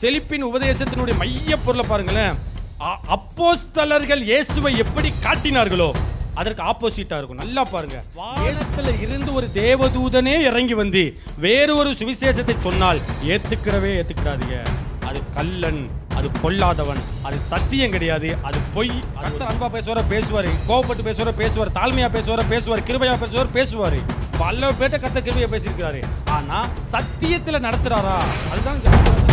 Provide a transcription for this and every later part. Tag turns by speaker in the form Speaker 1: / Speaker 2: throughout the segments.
Speaker 1: செழிப்பின் உபதேசத்தினுடைய மைய பொருளை பாருங்களேன். அ- அப்போஸ்தலர்கள் இயேசுவை எப்படி காட்டினார்களோ அதற்கு ஆப்போசிட்டா இருக்கும். நல்லா பாருங்க. வானத்துல இருந்து ஒரு தேவதூதனே இறங்கி வந்து வேறு ஒரு சுவிசேஷத்தை சொன்னால் ஏத்துக்கிறவே ஏத்துக்கிறாதீங்க. அது கல்லன் அது பொல்லாதவன் அது சத்தியம் கிடையாது அது பொய் கர்த்தர் அன்பா பேசுவார? பேசுவார். கோவப்பட்டு பேசுவார? பேசுவார். தாழ்மையா பேசுவார? பேசுவார். கிருபையா பேசுவார்? பல பேர்ட்ட கத்த கிருபையா பேசியிருக்கிறாரு. ஆனா சத்தியத்துல நடத்துறாரா? அதுதான்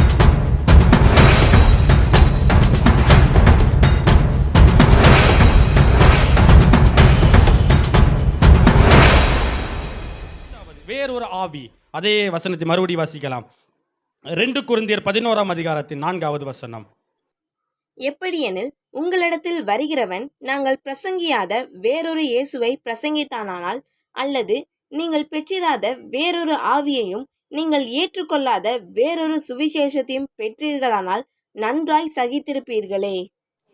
Speaker 1: வேறொரு ஆவி. அதே வசனத்தை மறுபடியும் வாசிக்கலாம். ரெண்டு குருந்தியர் பதினோராம் அதிகாரத்தின் நான்காவது வசனம்.
Speaker 2: எப்படியெனில் உங்களிடத்தில் வருகிறவன் நாங்கள் பிரசங்கியாத வேறொரு இயேசுவை பிரசங்கித்தானானால் அல்லது நீங்கள் பெற்றிராத வேறொரு ஆவியையும் நீங்கள் ஏற்றுக்கொள்ளாத வேறொரு சுவிசேஷத்தையும் பெற்றீர்களானால் நன்றாய் சகித்திருப்பீர்களே.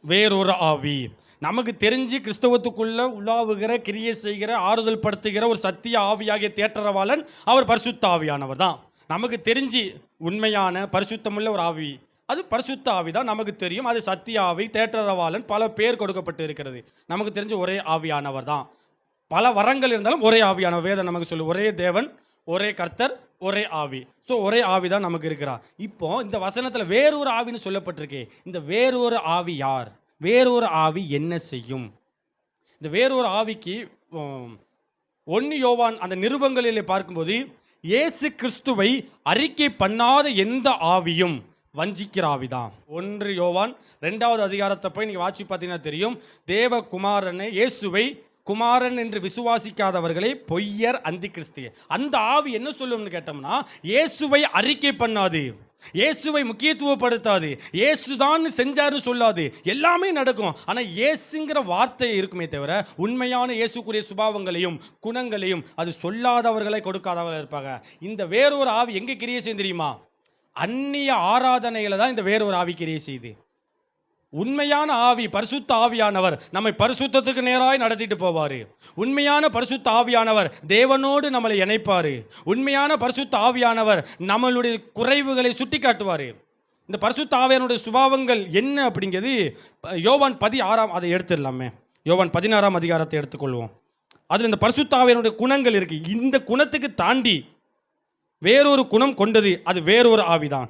Speaker 1: வேறொரு ஆவி. நமக்கு தெரிஞ்சு கிறிஸ்தவத்துக்குள்ள உலாவுகிற கிரியை செய்கிற ஆறுதல் படுத்துகிற ஒரு சத்திய ஆவியாகிய தேற்றரவாளன் அவர் பரிசுத்த ஆவியானவர் தான். நமக்கு தெரிஞ்சு உண்மையான பரிசுத்தமுள்ள ஒரு ஆவி. அது பரிசுத்த ஆவி தான் நமக்கு தெரியும். அது சத்திய ஆவி தேற்றரவாளன் பல பேர் கொடுக்கப்பட்டு இருக்கிறது. நமக்கு தெரிஞ்ச ஒரே ஆவியானவர் தான். பல வரங்கள் இருந்தாலும் ஒரே ஆவியானவர். வேதம் நமக்கு சொல்லு ஒரே தேவன் ஒரே கர்த்தர் ஒரே ஆவி. ஸோ ஒரே ஆவி தான் நமக்கு இருக்கிறா இப்போ இந்த வசனத்தில் வேறொரு ஆவின்னு சொல்லப்பட்டிருக்கே. இந்த வேறொரு ஆவி யார்? வேறொரு ஆவி என்ன செய்யும்? இந்த வேறொரு ஆவிக்கு ஒன்று யோவான் அந்த நிருபங்களிலே பார்க்கும்போது இயேசு கிறிஸ்துவை அறிக்கை பண்ணாத எந்த ஆவியும் வஞ்சிக்கிற ஆவிதான். ஒன்று யோவான் ரெண்டாவது அதிகாரத்தை போய் நீங்கள் வாட்சி பார்த்தீங்கன்னா தெரியும். தேவகுமாரனை இயேசுவை குமாரன் என்று விசுவாசிக்காதவர்களே பொய்யர் அந்தி கிறிஸ்திய. அந்த ஆவி என்ன சொல்லும்னு கேட்டோம்னா இயேசுவை அறிக்கை பண்ணாது. இயேசுவை முக்கியத்துவப்படுத்தாது. இயேசுதான் செஞ்சாருன்னு சொல்லாது. எல்லாமே நடக்கும். ஆனால் இயேசுங்கிற வார்த்தை இருக்குமே தவிர உண்மையான இயேசுக்குரிய சுபாவங்களையும் குணங்களையும் அது சொல்லாதவர்களை கொடுக்காதவர்கள் இருப்பாங்க. இந்த வேறொரு ஆவி எங்கே கிரியை செய்யும் தெரியுமா? அந்நிய ஆராதனையில தான் இந்த வேறொரு ஆவி கிரியை செய்யுது. உண்மையான ஆவி பரிசுத்த ஆவியானவர் நம்மை பரிசுத்தத்துக்கு நேராய் நடத்திட்டு போவார். உண்மையான பரிசுத்த ஆவியானவர் தேவனோடு நம்மளை இணைப்பார். உண்மையான பரிசுத்த ஆவியானவர் நம்மளுடைய குறைவுகளை சுட்டி காட்டுவார் இந்த பரிசுத்த ஆவியானுடைய சுபாவங்கள் என்ன அப்படிங்கிறது யோவான் பதி ஆறாம் அதை எடுத்துடலாமே. யோவான் பதினாறாம் அதிகாரத்தை எடுத்துக்கொள்வோம். அதில் இந்த பரிசுத்த ஆவியானுடைய குணங்கள் இருக்குது இந்த குணத்துக்கு தாண்டி வேறொரு குணம் கொண்டது அது வேறொரு ஆவிதான்.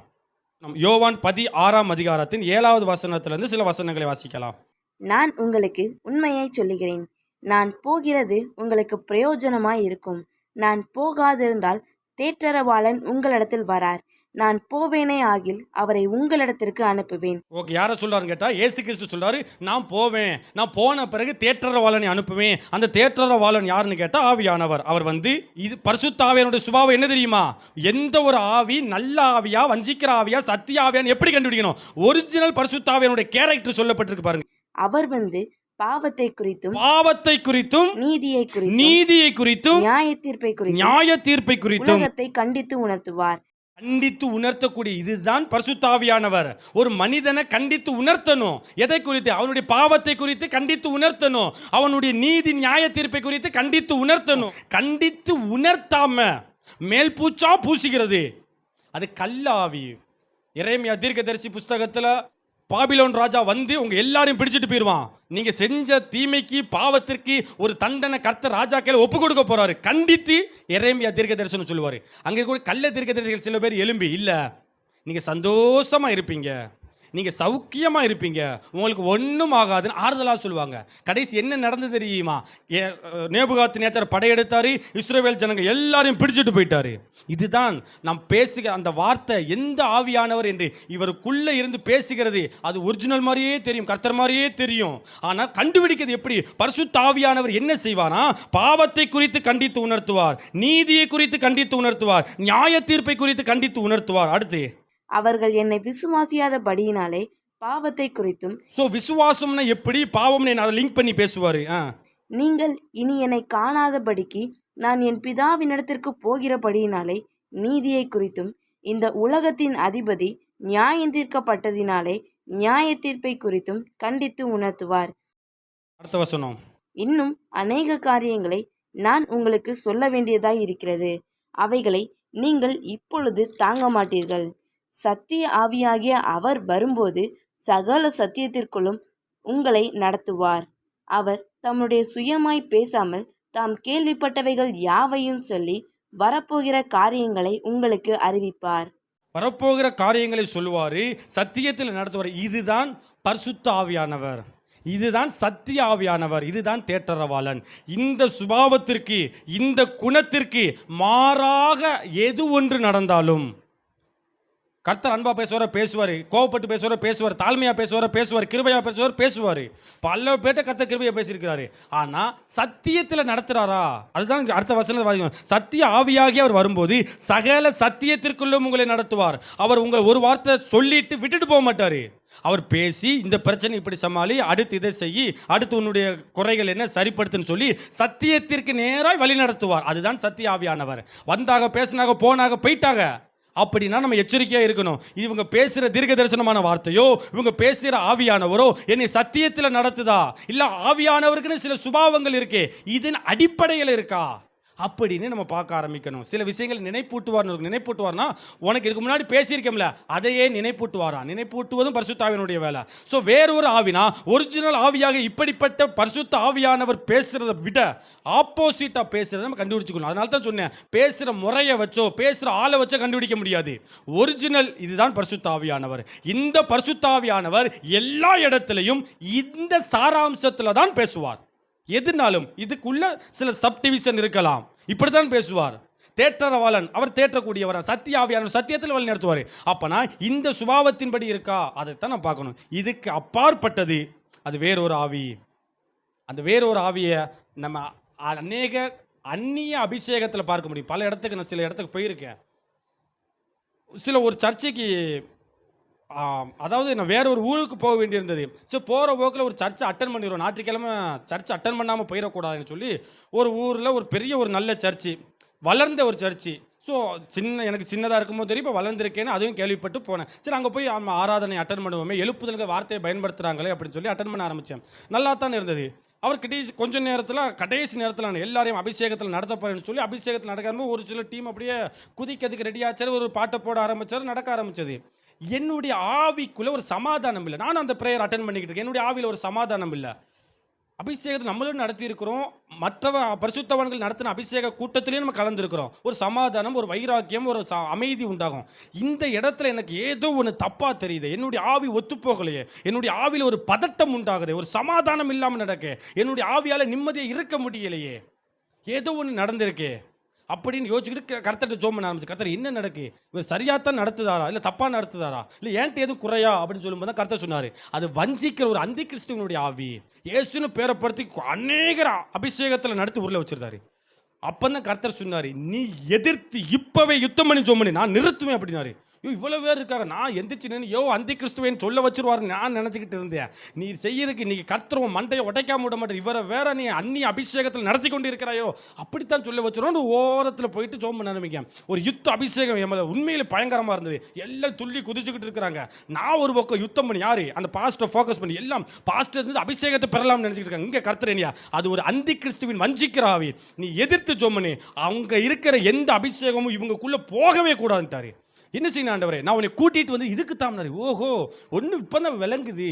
Speaker 1: நம் யோவான் பதி ஆறாம் அதிகாரத்தின் ஏழாவது வசனத்திலிருந்து சில வசனங்களை வாசிக்கலாம்.
Speaker 2: நான் உங்களுக்கு உண்மையை சொல்லுகிறேன். நான் போகிறது உங்களுக்கு பிரயோஜனமாய் இருக்கும் நான் போகாதிருந்தால் தேற்றரவாளன் உங்களிடத்தில் வரார். நான் போவேனே ஆகில் அவரை உங்களிடத்திற்கு அனுப்புவேன்.
Speaker 1: ஓகே யாரை சொல்றாருன்னு கேட்டால் ஏசு கிறிஸ்து சொல்றாரு நான் போவேன். நான் போன பிறகு தேற்றரவாளனை அனுப்புவேன். அந்த தேற்றரவாளன் யாருன்னு கேட்டால் ஆவியானவர். அவர் வந்து இது பரிசுத்த ஆவியானுடைய சுபாவம் என்ன தெரியுமா? எந்த ஒரு ஆவி நல்ல ஆவியா வஞ்சிக்கிற ஆவியா சத்திய ஆவியான்னு எப்படி கண்டுபிடிக்கணும்? ஒரிஜினல் பரிசுத்த ஆவியானுடைய கேரக்டர் சொல்லப்பட்டிருக்கு பாருங்க.
Speaker 2: அவர் வந்து பாவத்தை குறித்தும்
Speaker 1: பாவத்தை குறித்தும்
Speaker 2: நீதியை குறித்தும்
Speaker 1: நீதியை குறித்தும்
Speaker 2: நியாய தீர்ப்பை குறித்தும்
Speaker 1: நியாய தீர்ப்பை குறித்தும்
Speaker 2: உலகத்தை கண்டித்து உணர்த்துவார்.
Speaker 1: கண்டித்து உணர்த்தக்கூடிய இதுதான் பரிசுத்தாவியானவர். ஒரு மனிதனை கண்டித்து உணர்த்தணும். எதை குறித்து? அவனுடைய பாவத்தை குறித்து கண்டித்து உணர்த்தணும். அவனுடைய நீதி நியாய தீர்ப்பை குறித்து கண்டித்து உணர்த்தணும். கண்டித்து உணர்த்தாம மேல் பூச்சா பூசுகிறது. அது கல்லாவி. இறைமையா தீர்க்கதரிசி புஸ்தகத்துல பாபிலோன் ராஜா வந்து உங்க எல்லாரையும் பிடிச்சிட்டு போயிடுவான் நீங்க செஞ்ச தீமைக்கு பாவத்திற்கு ஒரு தண்டனை கர்த்த ராஜா ஒப்பு கொடுக்க போறாரு. கண்டித்து இறைமையா தீர்க்க தரிசனம் சொல்லுவாரு. அங்க கூட கள்ள தீர்க்க தரிசிகள் சில பேர் எலும்பி இல்ல நீங்க சந்தோஷமா இருப்பீங்க. நீங்கள் சௌக்கியமாக இருப்பீங்க. உங்களுக்கு ஒன்றும் ஆகாதுன்னு ஆறுதலாக சொல்லுவாங்க. கடைசி என்ன நடந்தது தெரியுமா? நேபுகாத்து நேச்சர் படையெடுத்தார் இஸ்ரேவேல் ஜனங்கள் எல்லாரையும் பிடிச்சிட்டு போயிட்டாரு. இதுதான் நாம் பேசுகிற அந்த வார்த்தை எந்த ஆவியானவர் என்று இவருக்குள்ளே இருந்து பேசுகிறது. அது ஒரிஜினல் மாதிரியே தெரியும் கர்த்தர் மாதிரியே தெரியும். ஆனால் கண்டுபிடிக்கிறது எப்படி? பரிசுத்த ஆவியானவர் என்ன செய்வானா? பாவத்தை குறித்து கண்டித்து உணர்த்துவார் நீதியை குறித்து கண்டித்து உணர்த்துவார் நியாய தீர்ப்பை குறித்து கண்டித்து உணர்த்துவார். அடுத்து
Speaker 2: அவர்கள் என்னை விசுவாசியாதபடியினாலே பாவத்தை குறித்தும்
Speaker 1: ஸோ விசுவாசம்னா எப்படி? பாவம்னு அதை லிங்க் பண்ணி பேசுவார். ஆ.
Speaker 2: நீங்கள் இனி என்னை காணாதபடிக்கு நான் என் பிதாவினிடத்திற்கு போகிறபடியினாலே நீதியை குறித்தும் இந்த உலகத்தின் அதிபதி நியாயம் தீர்க்கப்பட்டதினாலே நியாய தீர்ப்பை குறித்தும் கண்டித்து உணர்த்துவார்.
Speaker 1: அடுத்த வசனம்.
Speaker 2: இன்னும் அநேக காரியங்களை நான் உங்களுக்கு சொல்ல வேண்டியதாய் இருக்கிறது. அவைகளை நீங்கள் இப்பொழுது தாங்க மாட்டீர்கள். சத்திய ஆவியாகிய அவர் வரும்போது சகல சத்தியத்திற்குள்ளும் உங்களை நடத்துவார். அவர் தம்முடைய சுயமாய் பேசாமல் தாம் கேள்விப்பட்டவைகள் யாவையும் சொல்லி வரப்போகிற காரியங்களை உங்களுக்கு அறிவிப்பார்.
Speaker 1: வரப்போகிற காரியங்களை சொல்லுவார் சத்தியத்தில் நடத்துவார். இதுதான் பரிசுத்த ஆவியானவர். இதுதான் சத்திய ஆவியானவர். இதுதான் தேட்டரவாளன் இந்த சுபாவத்திற்கு இந்த குணத்திற்கு மாறாக எது ஒன்று நடந்தாலும் கர்த்தர் அன்பாக பேசுவார பேசுவார். கோவப்பட்டு பேசுவார பேசுவார். தாழ்மையா பேசுவார பேசுவார். கிருபையாக பேசுவார் பேசுவார். பல பேர்ட்ட கர்த்தர் கிருபையாக பேசியிருக்கிறாரு. ஆனால் சத்தியத்தில் நடத்துகிறாரா அதுதான் அடுத்த வசனம் வாசிக்கணும். சத்திய ஆவியாகி அவர் வரும்போது சகல சத்தியத்திற்குள்ளும் உங்களை நடத்துவார். அவர் உங்களை ஒரு வார்த்தை சொல்லிட்டு விட்டுட்டு போக மாட்டார். அவர் பேசி இந்த பிரச்சனை இப்படி சமாளி அடுத்து இதை செய்யி அடுத்து உன்னுடைய குறைகள் என்ன சரிப்படுத்துன்னு சொல்லி சத்தியத்திற்கு நேராக வழி நடத்துவார். அதுதான் சத்திய ஆவியானவர். வந்தாக பேசினாக போனாக போயிட்டாக. அப்படின்னா நம்ம எச்சரிக்கையாக இருக்கணும். இவங்க பேசுகிற தீர்க்க தரிசனமான வார்த்தையோ இவங்க பேசுகிற ஆவியானவரோ என்னை சத்தியத்தில் நடத்துதா? இல்லை ஆவியானவருக்குன்னு சில சுபாவங்கள் இருக்கே இதன் அடிப்படையில் இருக்கா? அப்படின்னு நம்ம பார்க்க ஆரம்பிக்கணும். சில விஷயங்கள் நினைப்பூட்டுவார்னு நினைப்பூட்டுவார்னா உனக்கு இதுக்கு முன்னாடி பேசியிருக்கோம்ல அதையே நினைப்பூட்டுவாரா? நினைப்பூட்டுவதும் பரிசுத்தாவினுடைய வேலை. ஸோ வேறொரு ஆவினா ஒரிஜினல் ஆவியாக இப்படிப்பட்ட பரிசுத்த ஆவியானவர் பேசுறதை விட ஆப்போசிட்டாக பேசுறதை நம்ம கண்டுபிடிச்சிக்கணும். அதனால தான் சொன்னேன் பேசுகிற முறையை வச்சோ பேசுகிற ஆளை வச்சோ கண்டுபிடிக்க முடியாது. ஒரிஜினல் இதுதான் பரிசுத்த ஆவியானவர். இந்த பரிசுத்த ஆவியானவர் எல்லா இடத்துலையும் இந்த சாராம்சத்தில் தான் பேசுவார். எதுனாலும் இதுக்குள்ள சில சப்டிவிஷன் இருக்கலாம். இப்படித்தான் பேசுவார். தேற்றரவாளன் அவர் தேற்றக்கூடியவர்? சத்தியாவியான சத்தியத்தில் வழி நடத்துவார். அப்பனா இந்த சுபாவத்தின்படி இருக்கா? அதைத்தான் நான் பார்க்கணும். இதுக்கு அப்பாற்பட்டது அது வேறொரு ஆவி. அந்த வேறொரு ஆவியை நம்ம அநேக அந்நிய அபிஷேகத்தில் பார்க்க முடியும். பல இடத்துக்கு நான் சில இடத்துக்கு போயிருக்கேன். சில ஒரு சர்ச்சைக்கு அதாவது நான் வேற ஒரு ஊருக்கு போக வேண்டியிருந்தது. ஸோ போகிற போக்கில் ஒரு சர்ச்சை அட்டன் பண்ணிடுவோம் ஞாயிற்றுக்கிழமை சர்ச்சை அட்டன் பண்ணாமல் போயிடக்கூடாதுன்னு சொல்லி ஒரு ஊரில் ஒரு பெரிய ஒரு நல்ல சர்ச்சு வளர்ந்த ஒரு சர்ச்சு. ஸோ சின்ன எனக்கு சின்னதாக இருக்கும்போது தெரியும் இப்போ வளர்ந்துருக்கேன்னு அதையும் கேள்விப்பட்டு போனேன். சரி அங்கே போய் ஆமா, ஆராதனை அட்டன் பண்ணுவோமே எழுப்புதலுக்கு வார்த்தையை பயன்படுத்துகிறாங்களே அப்படின்னு சொல்லி அட்டன் பண்ண ஆரம்பித்தேன் நல்லா தான் இருந்தது. அவர் கடைசி கொஞ்ச நேரத்தில் கடைசி நேரத்தில் நான் எல்லாரையும் அபிஷேகத்தில் நடத்த போறேன்னு சொல்லி அபிஷேகத்தில் நடக்காமல் ஒரு சில டீம் அப்படியே குதிக்கிறதுக்கு ரெடி ஆச்சாரு ஒரு பாட்டை போட ஆரம்பித்தார் நடக்க ஆரம்பிச்சது. என்னுடைய ஆவிக்குள்ளே ஒரு சமாதானம் இல்லை. நானும் அந்த ப்ரேயர் அட்டன் பண்ணிக்கிட்டு இருக்கேன். என்னுடைய ஆவியில் ஒரு சமாதானம் இல்லை. அபிஷேகத்தை நம்மளும் நடத்தியிருக்கிறோம். மற்றவ பரிசுத்தவன்கள் நடத்தின அபிஷேக கூட்டத்திலையும் நம்ம கலந்துருக்கிறோம். ஒரு சமாதானம் ஒரு வைராக்கியம் ஒரு அமைதி உண்டாகும். இந்த இடத்துல எனக்கு ஏதோ ஒன்று தப்பாக தெரியுது. என்னுடைய ஆவி ஒத்துப்போகலையே. என்னுடைய ஆவியில் ஒரு பதட்டம் உண்டாகுது. ஒரு சமாதானம் இல்லாமல் நடக்கு. என்னுடைய ஆவியால் நிம்மதியாக இருக்க முடியலையே. ஏதோ ஒன்று நடந்திருக்கே. அப்படின்னு யோசிச்சுக்கிட்டு கர்த்தர்ட்ட ஜோம் பண்ண ஆரம்பிச்சு. கர்த்தர் என்ன நடக்கு? இவர் சரியாத்தான் நடத்துதாரா? இல்லை தப்பாக நடத்துதாரா? இல்லை ஏன்ட்டு எதுவும் குறையா? அப்படின்னு சொல்லும்போது தான் கர்த்தர் சொன்னார். அது வஞ்சிக்கிற ஒரு அந்தி கிறிஸ்துவனுடைய ஆவி. இயேசுன்னு பேரப்படுத்தி அநேகர அபிஷேகத்தில் நடத்தி ஊரில் வச்சிருந்தாரு. அப்பதான் கர்த்தர் சொன்னார் நீ எதிர்த்து இப்போவே யுத்தம் பண்ணி ஜோம் பண்ணி. நான் நிறுத்துவேன் அப்படின்னாரு. ஐயோ இவ்வளோ பேர் இருக்காங்க. நான் எந்திரிச்சு நின்று யோ அந்தி கிறிஸ்துவேன்னு சொல்ல வச்சிருவாரு நான் நினச்சிக்கிட்டு இருந்தேன். நீ செய்யறதுக்கு இன்றைக்கி கத்துருவோம் மண்டையை உடைக்காம விட மாட்டேன். இவரை வேற நீ அந்நிய அபிஷேகத்தில் நடத்தி கொண்டு இருக்கிறாயோ அப்படித்தான் சொல்ல வச்சிருவோம் ஓரத்தில் போயிட்டு ஜோம் பண்ண ஆரம்பிக்கேன் ஒரு யுத்த அபிஷேகம் என் உண்மையில் பயங்கரமாக இருந்தது. எல்லாம் துள்ளி குதிச்சுக்கிட்டு இருக்கிறாங்க. நான் ஒரு பக்கம் யுத்தம் பண்ணி யாரு? அந்த பாஸ்ட்டை ஃபோக்கஸ் பண்ணி எல்லாம் பாஸ்டர் இருந்து அபிஷேகத்தை பெறலாம்னு நினச்சிட்டு இருக்காங்க. இங்கே கர்த்தர் அது ஒரு அந்தி கிறிஸ்துவின் வஞ்சிக்கிறாவி நீ எதிர்த்து ஜோம் பண்ணி. அவங்க இருக்கிற எந்த அபிஷேகமும் இவங்களுக்குள்ளே போகவே கூடாதுன்ட்டாரு. என்ன செய்யணும் ஆண்டவரே? நான் உன்னை கூட்டிட்டு வந்து இதுக்கு தாம்னாரு ஓஹோ ஒன்று இப்போ தான் விளங்குது.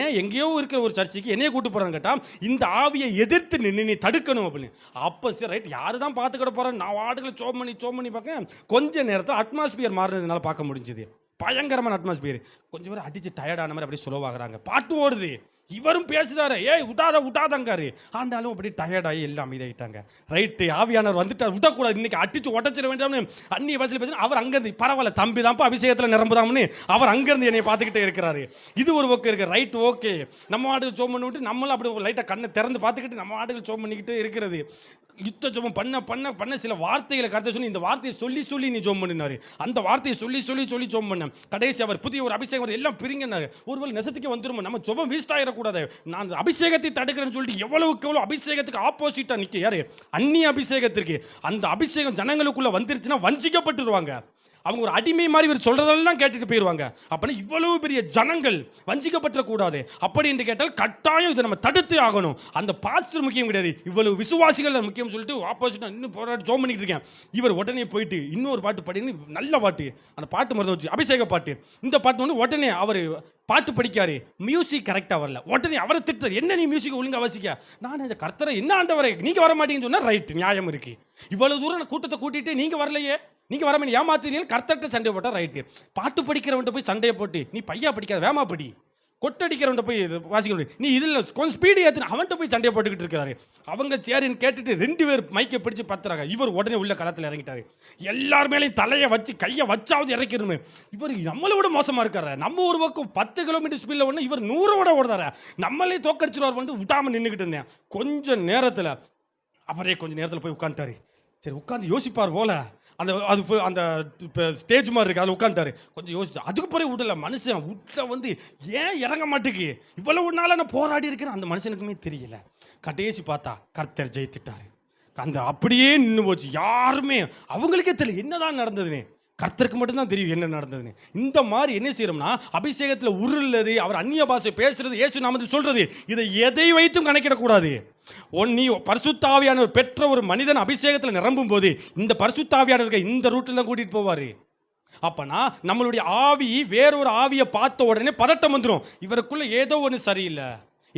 Speaker 1: ஏன் எங்கேயோ இருக்கிற ஒரு சர்ச்சைக்கு என்னைய கூட்டு போகிறான்னு கேட்டால் இந்த ஆவியை எதிர்த்து நின்று நீ தடுக்கணும் அப்படின்னு. அப்போ சரி ரைட் யாரு தான் பார்த்துக்கிட போகிறேன் நான் வாடுகளை சோம் பண்ணி சோம் பண்ணி பார்க்க கொஞ்ச நேரத்தில் அட்மாஸ்பியர் மாறினதுனால பார்க்க முடிஞ்சுது. பயங்கரமான அட்மாஸ்பியர் கொஞ்சம் பேர் அடிச்சு டயர்டான மாதிரி அப்படியே சுலவாகிறாங்க பாட்டு ஓடுது. இவரும் பேசுறாரு ஏய் விட்டாத விட்டாதங்காரு ஆண்டாலும் அப்படி டயர்டாகி எல்லாம் இதாகிட்டாங்க ரைட்டு ஆவியானவர் வந்துட்டார். விடக்கூடாது இன்னைக்கு அடிச்சு உடச்சிட வேண்டாம்னு அந்நிய பாசையில் பேசுனா அவர் அங்கேருந்து பரவாயில்ல தம்பி தான்ப்பா அபிஷேகத்தில் நிரம்புதாம்னு அவர் அங்கேருந்து என்னை பார்த்துக்கிட்டே இருக்கிறாரு. இது ஒரு ஓகே இருக்குது ரைட் ஓகே நம்ம ஆடுகள் சோம் பண்ணி விட்டு நம்மளும் அப்படி லைட்டாக கண்ணை திறந்து பார்த்துக்கிட்டு நம்ம ஆடுகள் சோம் பண்ணிக்கிட்டு இருக்கிறது. யுத்த ஜபம் பண்ண பண்ண பண்ண சில வார்த்தைகளை கருத்தை சொல்லி இந்த வார்த்தையை சொல்லி சொல்லி நீ ஜோம் பண்ணினாரு. அந்த வார்த்தையை சொல்லி சொல்லி சொல்லி ஜோம் பண்ண. கடைசி அவர் புதிய ஒரு அபிஷேகம் எல்லாம் பிரிங்கினாரு. ஒருவேளை நெசத்துக்கு வந்துருமோ? நம்ம ஜபம் வேஸ்ட் ஆகிடக்கூடாது நான் அந்த அபிஷேகத்தை தடுக்கிறேன்னு சொல்லிட்டு எவ்வளவுக்கு எவ்வளோ அபிஷேகத்துக்கு ஆப்போசிட்டாக நிற்க யார்? அந்நிய அபிஷேகத்திற்கு. அந்த அபிஷேகம் ஜனங்களுக்குள்ளே வந்துருச்சுன்னா வஞ்சிக்கப்பட்டுருவாங்க. அவங்க ஒரு அடிமை மாதிரி இவர் சொல்கிறதெல்லாம் கேட்டுட்டு போயிடுவாங்க அப்படின்னா இவ்வளவு பெரிய ஜனங்கள் வஞ்சிக்கப்பட்ட கூடாது அப்படி என்று கேட்டால் கட்டாயம் இதை நம்ம தடுத்து ஆகணும். அந்த பாஸ்டர் முக்கியம் கிடையாது. இவ்வளவு விசுவாசிகள் முக்கியம் சொல்லிட்டு ஆப்போசிட்டாக இன்னும் போராடி ஜோம் பண்ணிட்டு இருக்கேன். இவர் உடனே போயிட்டு இன்னொரு பாட்டு பாடின்னு நல்ல பாட்டு. அந்த பாட்டு மருந்து வச்சு அபிஷேக பாட்டு. இந்த பாட்டு வந்து உடனே அவர் பாட்டு படிக்காரு. மியூசிக் கரெக்டாக வரல. உடனே அவரை திட்டுறது என்ன நீ மியூசிக் ஒழுங்காக வாசிக்க? நான் இந்த கர்த்தரை என்ன ஆண்டவரை நீங்கள் வர மாட்டீங்கன்னு சொன்னால் ரைட் நியாயம் இருக்குது இவ்வளோ தூரம் கூட்டத்தை கூட்டிகிட்டு நீங்கள் வரலையே. நீங்க வர மாதிரி ஏமாத்துறீங்க கர்த்தர்கிட்ட சண்டை போட்டா ரைட்டு பாட்டு படிக்கிறவன்ட்ட போய் சண்டையை போட்டு நீ பையா படிக்காத வேமா படி. கொட்டடிக்கிறவன்ட்ட போய் வாசிக்க முடியும் நீ இதில் கொஞ்சம் ஸ்பீடு ஏற்றுன அவன்கிட்ட போய் சண்டையை போட்டுக்கிட்டு இருக்காரு. அவங்க சேரின்னு கேட்டுட்டு ரெண்டு பேர் மைக்கை பிடிச்சு பத்துறாங்க. இவர் உடனே உள்ள களத்தில் இறங்கிட்டாரு. எல்லார் மேலேயும் தலையை வச்சு கையை வச்சாவது இறக்கிடணும். இவர் நம்மளை விட மோசமாக இருக்காரு. நம்ம ஒரு பக்கம் பத்து கிலோமீட்டர் ஸ்பீடில் ஒன்று இவர் நூறோட ஓடுறாரு. நம்மளே தோக்கடிச்சிருவார் வந்து விட்டாமல் நின்றுக்கிட்டு இருந்தேன். கொஞ்சம் நேரத்தில் அவரே கொஞ்சம் நேரத்தில் போய் உட்காந்துட்டாரு சரி உட்காந்து யோசிப்பார் போல. அந்த அது அந்த இப்போ ஸ்டேஜ் மாதிரி இருக்குது அதில் உட்காந்துட்டாரு கொஞ்சம் யோசிச்சு அதுக்கு பிறகு விடல மனுஷன் விட்ட வந்து ஏன் இறங்க மாட்டேக்கு இவ்வளவு நாளாக நான் போராடி இருக்கிறேன் அந்த மனுஷனுக்குமே தெரியல. கடைசி பார்த்தா கர்த்தர் ஜெயித்துட்டாரு. அந்த அப்படியே நின்று போச்சு. யாருமே அவங்களுக்கே தெரியல என்னதான் நடந்ததுன்னு. கர்த்தருக்கு மட்டும்தான் தெரியும் என்ன நடந்ததுன்னு. இந்த மாதிரி என்ன செய்யறோம்னா அபிஷேகத்தில் உருள்றது அவர் அந்நிய பாஷை பேசுறது இயேசு நாமத்தை சொல்றது இதை எதை வைத்தும் கணக்கிடக்கூடாது. ஒன் நீ பரிசுத்தாவியானவர் பெற்ற ஒரு மனிதன் அபிஷேகத்தில் நிரம்பும் போது இந்த பரிசுத்தாவியானவர்கள் இந்த ரூட்டில் தான் கூட்டிகிட்டு போவார். அப்பனா நம்மளுடைய ஆவி வேறொரு ஆவியை பார்த்த உடனே பதட்டம் வந்துடும் இவருக்குள்ள ஏதோ ஒன்று சரியில்லை.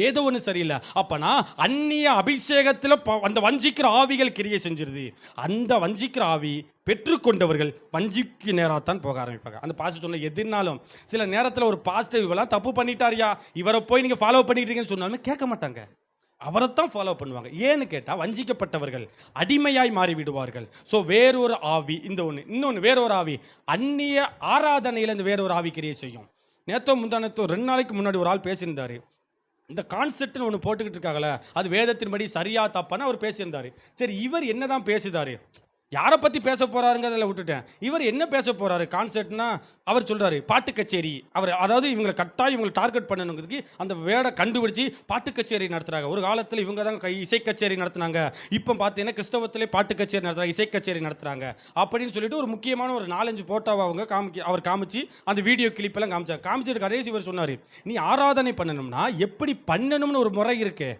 Speaker 1: ஏதோ ஒன்று சரியில்லை. அப்பனா அந்நிய அபிஷேகத்தில் அந்த வஞ்சிக்கிற ஆவிகள் கிரியை செஞ்சிருது. அந்த வஞ்சிக்கிற ஆவி பெற்றுக்கொண்டவர்கள் வஞ்சிக்கு நேராக தான் போக ஆரம்பிப்பாங்க அந்த பாஸ்டர் சொன்ன எதுனாலும் சில நேரத்தில் ஒரு பாசிட்டிவ் இவெல்லாம் தப்பு பண்ணிட்டாரியா? இவரை போய் நீங்கள் ஃபாலோ பண்ணிட்டீங்கன்னு சொன்னாலுமே கேட்க மாட்டாங்க. அவரைத்தான் ஃபாலோ பண்ணுவாங்க. ஏன்னு கேட்டால் வஞ்சிக்கப்பட்டவர்கள் அடிமையாய் மாறிவிடுவார்கள். ஸோ வேறொரு ஆவி இந்த ஒன்று இன்னொன்று வேறொரு ஆவி. அந்நிய ஆராதனையில் இந்த வேறொரு ஆவி கிரியை செய்யும். நேத்தோ முந்தானத்தோ ரெண்டு நாளைக்கு முன்னாடி ஒரு ஆள் பேசியிருந்தார். இந்த கான்செப்ட்னு ஒன்று போட்டுக்கிட்டு இருக்காங்களே அது வேதத்தின்படி சரியா தப்பான்னு அவர் பேசியிருந்தார். சரி இவர் என்னதான் பேசுதாரு? யாரை பற்றி பேச அதில் விட்டுட்டேன். இவர் என்ன பேச போகிறாரு கான்செர்ட்னா அவர் சொல்கிறாரு பாட்டு கச்சேரி. அவர் அதாவது இவங்களை கட்டாயம் இவங்களை டார்கெட் பண்ணணுங்கிறதுக்கு அந்த வேடை கண்டுபிடிச்சு பாட்டு கச்சேரி நடத்துகிறாங்க ஒரு காலத்தில் இவங்க தான் கை இசை கச்சேரி நடத்துனாங்க. இப்போ பார்த்தீங்கன்னா கிறிஸ்தவத்திலே பாட்டு கச்சேரி நடத்துகிறாங்க இசை கச்சேரி நடத்துகிறாங்க அப்படின்னு சொல்லிட்டு ஒரு முக்கியமான ஒரு நாலஞ்சு ஃபோட்டோவை அவங்க காமிக்க அவர் காமிச்சு அந்த வீடியோ கிளிப்பெல்லாம் காமிச்சார். காமிச்சிட்டு கடைசி இவர் சொன்னார் நீ ஆராதனை பண்ணணும்னா எப்படி பண்ணணும்னு ஒரு முறை இருக்கு?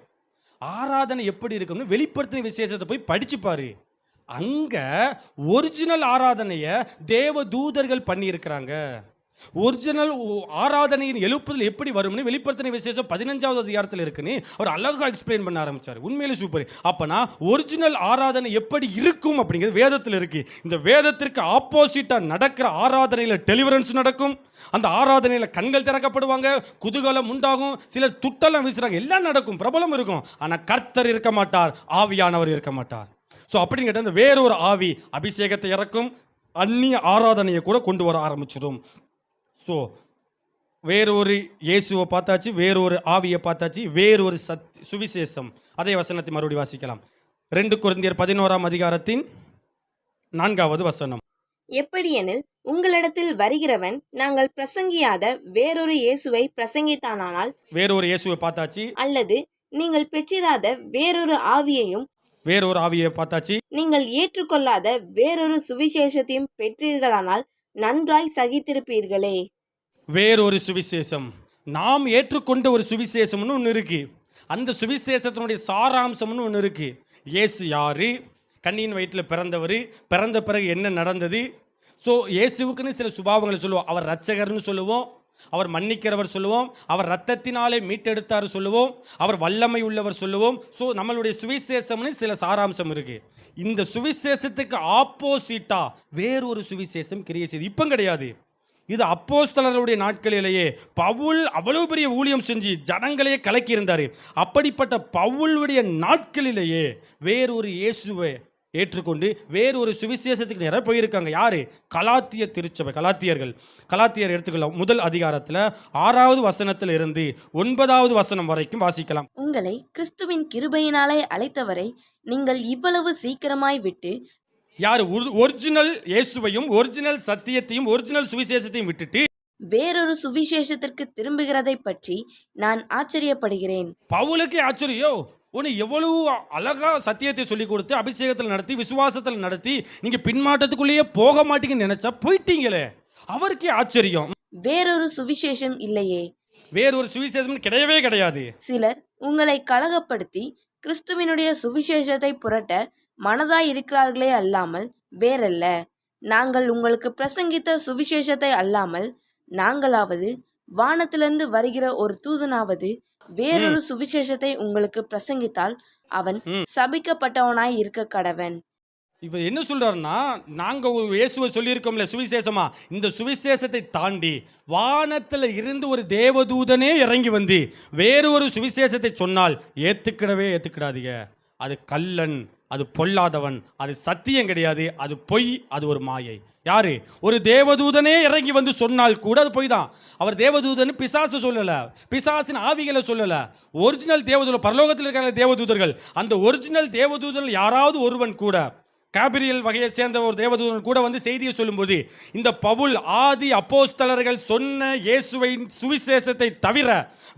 Speaker 1: ஆராதனை எப்படி இருக்கும்னு வெளிப்படுத்தின விசேஷத்தை போய் படிச்சுப்பாரு அங்க ஒரிஜினல் ஆராதனைய தேவ தூதர்கள் பண்ணியிருக்கிறாங்க. ஒரிஜினல் ஆராதனையின் எழுப்புதல் எப்படி வரும்னு வெளிப்படுத்தின விசேஷம் பதினஞ்சாவது அதிகாரத்தில் இருக்குன்னு அவர் அழகாக எக்ஸ்பிளைன் பண்ண ஆரம்பிச்சார். உண்மையிலே சூப்பர் அப்பனா ஒரிஜினல் ஆராதனை எப்படி இருக்கும் அப்படிங்கிறது வேதத்தில் இருக்கு. இந்த வேதத்திற்கு ஆப்போசிட்டாக நடக்கிற ஆராதனையில் டெலிவரன்ஸ் நடக்கும். அந்த ஆராதனையில் கண்கள் திறக்கப்படுவாங்க குதூகலம் உண்டாகும் சிலர் துட்டெல்லாம் வீசுறாங்க. எல்லாம் நடக்கும் பிரபலம் இருக்கும். ஆனால் கர்த்தர் இருக்க மாட்டார் ஆவியானவர் இருக்க மாட்டார். ஸோ அப்படின்னு கேட்டால் இந்த வேறொரு ஆவி அபிஷேகத்தை இறக்கும் அந்நிய ஆராதனையை கூட கொண்டு வர ஆரம்பிச்சிடும். ஸோ வேறொரு இயேசுவை பார்த்தாச்சு வேறொரு ஆவியை பார்த்தாச்சு வேறொரு சத் சுவிசேஷம். அதே வசனத்தை மறுபடி வாசிக்கலாம். ரெண்டு குருந்தியர் பதினோராம் அதிகாரத்தின் நான்காவது வசனம்.
Speaker 2: எப்படியெனில் உங்களிடத்தில் வருகிறவன் நாங்கள் பிரசங்கியாத வேறொரு இயேசுவை பிரசங்கித்தானானால்
Speaker 1: வேறொரு இயேசுவை பார்த்தாச்சு.
Speaker 2: அல்லது நீங்கள் பெற்றிராத வேறொரு ஆவியையும்
Speaker 1: வேறொரு ஆவியை பார்த்தாச்சு.
Speaker 2: நீங்கள் ஏற்றுக்கொள்ளாத வேறொரு சுவிசேஷத்தையும் பெற்றீர்களானால் நன்றாய் சகித்திருப்பீர்களே.
Speaker 1: வேறொரு சுவிசேஷம். நாம் ஏற்றுக்கொண்ட ஒரு சுவிசேஷம்னு ஒன்று இருக்கு. அந்த சுவிசேஷத்தினுடைய சாராம்சம்னு ஒன்று இருக்கு. இயேசு யாரு? கண்ணியின் வயிற்றில் பிறந்தவர். பிறந்த பிறகு என்ன நடந்தது? ஸோ இயேசுவுக்குன்னு சில சுபாவங்களை சொல்லுவோம். அவர் ரட்சகர்னு சொல்லுவோம். அவர் மன்னிக்கிறவர் சொல்லுவோம் அவர் ரத்தத்தினாலே மீட்டெடுத்தார் சொல்லுவோம் அவர் வல்லமை உள்ளவர் சொல்லுவோம். ஸோ நம்மளுடைய சுவிசேஷம்னு சில சாராம்சம் இருக்கு. இந்த சுவிசேஷத்துக்கு ஆப்போசிட்டா வேறொரு சுவிசேஷம் கிரியை செய்து. இப்போ கிடையாது. இது அப்போஸ்தலருடைய நாட்களிலேயே பவுல் அவ்வளவு பெரிய ஊழியம் செஞ்சு ஜனங்களையே கலக்கி இருந்தார் அப்படிப்பட்ட பவுலுடைய நாட்களிலேயே வேறொரு இயேசுவை ஏற்றுக்கொண்டு வேறொரு சுவிசேஷத்துக்கு நேராக போயிருக்காங்க. யாரு? கலாத்திய திருச்சபை கலாத்தியர்கள். கலாத்தியர் எடுத்துக்கலாம் முதல் அதிகாரத்தில் ஆறாவது வசனத்தில் இருந்து ஒன்பதாவது வசனம் வரைக்கும் வாசிக்கலாம்.
Speaker 2: உங்களை கிறிஸ்துவின் கிருபையினாலே அழைத்தவரை நீங்கள் இவ்வளவு சீக்கிரமாய் விட்டு
Speaker 1: யார்? ஒரிஜினல் இயேசுவையும் ஒரிஜினல் சத்தியத்தையும் ஒரிஜினல் சுவிசேஷத்தையும் விட்டுட்டு
Speaker 2: வேறொரு சுவிசேஷத்திற்கு திரும்புகிறதை பற்றி நான் ஆச்சரியப்படுகிறேன்.
Speaker 1: பவுலுக்கே ஆச்சரியோ உன்னை எவ்வளவு அழகா சத்தியத்தை சொல்லி கொடுத்து அபிஷேகத்தில் நடத்தி விசுவாசத்தில் நடத்தி நீங்க பின்மாற்றத்துக்குள்ளேயே போக மாட்டீங்கன்னு நினைச்சா போயிட்டீங்களே. அவருக்கே ஆச்சரியம்.
Speaker 2: வேறொரு சுவிசேஷம் இல்லையே.
Speaker 1: வேறொரு சுவிசேஷம் கிடையவே கிடையாது.
Speaker 2: சிலர் உங்களை கலகப்படுத்தி கிறிஸ்துவினுடைய சுவிசேஷத்தை புரட்ட மனதாய் இருக்கிறார்களே அல்லாமல் வேறல்ல. நாங்கள் உங்களுக்கு பிரசங்கித்த சுவிசேஷத்தை அல்லாமல் நாங்களாவது வானத்திலிருந்து வருகிற ஒரு தூதனாவது வேறொரு சுவிசேஷத்தை உங்களுக்கு பிரசங்கித்தால் அவன். சபிக்கப்பட்டவனாய் இருக்க கடவன்.
Speaker 1: இப்ப என்ன சொல்றாருன்னா நாங்க ஒரு இயேசுவை சொல்லியிருக்கோம்ல சுவிசேஷமா? இந்த சுவிசேஷத்தை தாண்டி வானத்துல இருந்து ஒரு தேவதூதனே இறங்கி வந்து வேறு ஒரு சுவிசேஷத்தை சொன்னால் ஏத்துக்கிடவே ஏத்துக்கிடாதீங்க. அது கள்ளன் அது பொல்லாதவன் அது சத்தியம் கிடையாது அது பொய் அது ஒரு மாயை. யாரு? ஒரு தேவதூதனே இறங்கி வந்து சொன்னால் கூட அது பொய் தான். அவர் தேவதூதன் பிசாசு சொல்லலை பிசாசின் ஆவிகளை சொல்லலை. ஒரிஜினல் தேவதூதர் பரலோகத்தில் இருக்கிற தேவதூதர்கள் அந்த ஒரிஜினல் தேவதூதர்கள் யாராவது ஒருவன் கூட காபிரியல் வகையை சேர்ந்த ஒரு தேவதூதன் கூட வந்து செய்தியை சொல்லும்போது இந்த பவுல் ஆதி அப்போஸ்தலர்கள் சொன்ன இயேசுவின் சுவிசேஷத்தை தவிர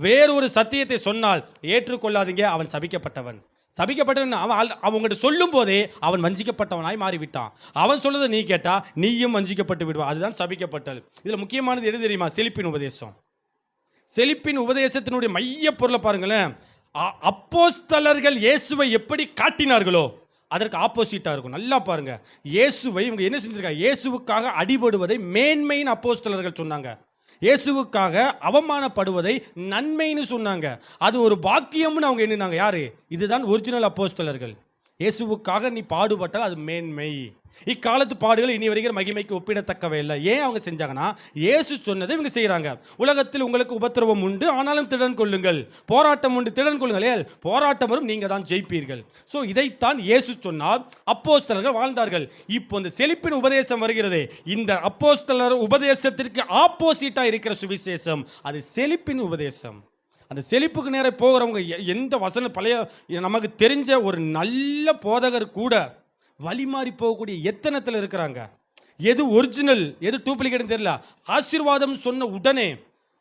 Speaker 1: வேறொரு சத்தியத்தை சொன்னால் ஏற்றுக்கொள்ளாதீங்க அவன் சபிக்கப்பட்டவன். சபிக்கப்பட்டவன் அவன் அல்- சொல்லும் போதே அவன் வஞ்சிக்கப்பட்டவனாய் மாறிவிட்டான். அவன் சொல்றதை நீ கேட்டா நீயும் வஞ்சிக்கப்பட்டு விடுவா. அதுதான் சபிக்கப்பட்டல். இதுல முக்கியமானது எது தெரியுமா? செழிப்பின் உபதேசம். செழிப்பின் உபதேசத்தினுடைய மைய பொருளை பாருங்களேன். அ- அப்போஸ்தலர்கள் இயேசுவை எப்படி காட்டினார்களோ அதற்கு ஆப்போசிட்டாக இருக்கும். நல்லா பாருங்க. இயேசுவை இவங்க என்ன செஞ்சிருக்காங்க? இயேசுவுக்காக அடிபடுவதை மேன்மையின் அப்போஸ்தலர்கள் சொன்னாங்க. இயேசுவுக்காக அவமானப்படுவதை நன்மைன்னு சொன்னாங்க. அது ஒரு பாக்கியம்னு அவங்க எண்ணினாங்க. யாரு? இதுதான் ஒரிஜினல் அப்போஸ்தலர்கள் இயேசுவுக்காக நீ பாடுபட்டால் அது மேன்மை. இக்காலத்து பாடுகள் இனி வருகிற மகிமைக்கு ஒப்பிடத்தக்கவை இல்லை. ஏன் அவங்க செஞ்சாங்கன்னா இயேசு சொன்னதை இவங்க செய்கிறாங்க உலகத்தில் உங்களுக்கு உபத்திரவம் உண்டு ஆனாலும் திடன் கொள்ளுங்கள். போராட்டம் உண்டு திடன் கொள்ளுங்கள். போராட்டம் வரும் நீங்கள் தான் ஜெயிப்பீர்கள். ஸோ இதைத்தான் இயேசு சொன்னால் அப்போஸ்தலர்கள் வாழ்ந்தார்கள். இப்போ இந்த செழிப்பின் உபதேசம் வருகிறது இந்த அப்போஸ்தலர் உபதேசத்திற்கு ஆப்போசிட்டாக இருக்கிற சுவிசேஷம் அது செழிப்பின் உபதேசம். அந்த செழிப்புக்கு நேரம் போகிறவங்க எ- எந்த வசன பழைய நமக்கு தெரிஞ்ச ஒரு நல்ல போதகர் கூட வழி மாறி போகக்கூடிய எத்தனத்தில் இருக்கிறாங்க? எது ஒரிஜினல் எது டூப்ளிகேட்னு தெரியல. ஆசீர்வாதம் சொன்ன உடனே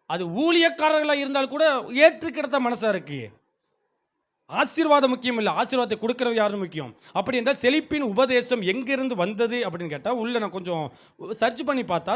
Speaker 1: அது ஊழியக்காரர்களாக இருந்தால் கூட ஏற்றுக்கிடத்த மனசாக இருக்கு. ஆசீர்வாதம் முக்கியம் இல்லை. ஆசீர்வாதத்தை கொடுக்கறது யாரும் முக்கியம்? அப்படி என்றால் செழிப்பின் உபதேசம் எங்கிருந்து வந்தது அப்படின்னு கேட்டால் உள்ள நான் கொஞ்சம் சர்ச் பண்ணி பார்த்தா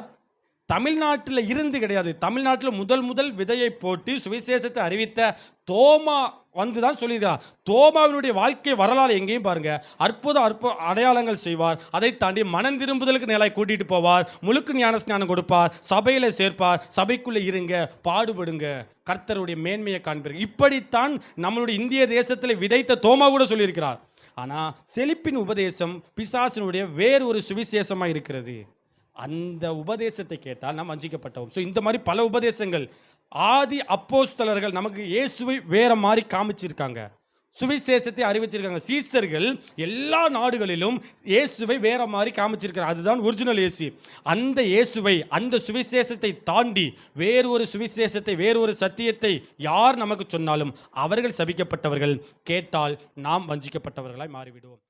Speaker 1: தமிழ்நாட்டில் இருந்து கிடையாது. தமிழ்நாட்டில் முதல் முதல் விதையை போட்டு சுவிசேஷத்தை அறிவித்த தோமா வந்து தான் சொல்லியிருக்கிறார். தோமாவினுடைய வாழ்க்கை வரலாறு எங்கேயும் பாருங்க. அற்புத அற்புத அடையாளங்கள் செய்வார். அதை தாண்டி மனம் திரும்புதலுக்கு நிலையை கூட்டிகிட்டு போவார். முழுக்கு ஞான ஸ்நானம் கொடுப்பார். சபையில் சேர்ப்பார். சபைக்குள்ளே இருங்க பாடுபடுங்க. கர்த்தருடைய மேன்மையை காண்பீர்கள். இப்படித்தான் நம்மளுடைய இந்திய தேசத்தில் விதைத்த தோமா கூட சொல்லியிருக்கிறார். ஆனால் செழிப்பின் உபதேசம் பிசாசினுடைய வேறு ஒரு சுவிசேஷமாக இருக்கிறது. அந்த உபதேசத்தை கேட்டால் நாம் வஞ்சிக்கப்பட்டோம். ஸோ இந்த மாதிரி பல உபதேசங்கள் ஆதி அப்போஸ்தலர்கள் நமக்கு இயேசுவை வேற மாதிரி காமிச்சிருக்காங்க. சுவிசேஷத்தை அறிவிச்சிருக்காங்க. சீசர்கள் எல்லா நாடுகளிலும் இயேசுவை வேற மாதிரி காமிச்சிருக்காங்க அதுதான் ஒரிஜினல் இயேசு. அந்த இயேசுவை அந்த சுவிசேஷத்தை தாண்டி வேறு ஒரு சுவிசேஷத்தை வேறு ஒரு சத்தியத்தை யார் நமக்கு சொன்னாலும் அவர்கள் சபிக்கப்பட்டவர்கள் கேட்டால் நாம் வஞ்சிக்கப்பட்டவர்களாய் மாறிவிடுவோம்.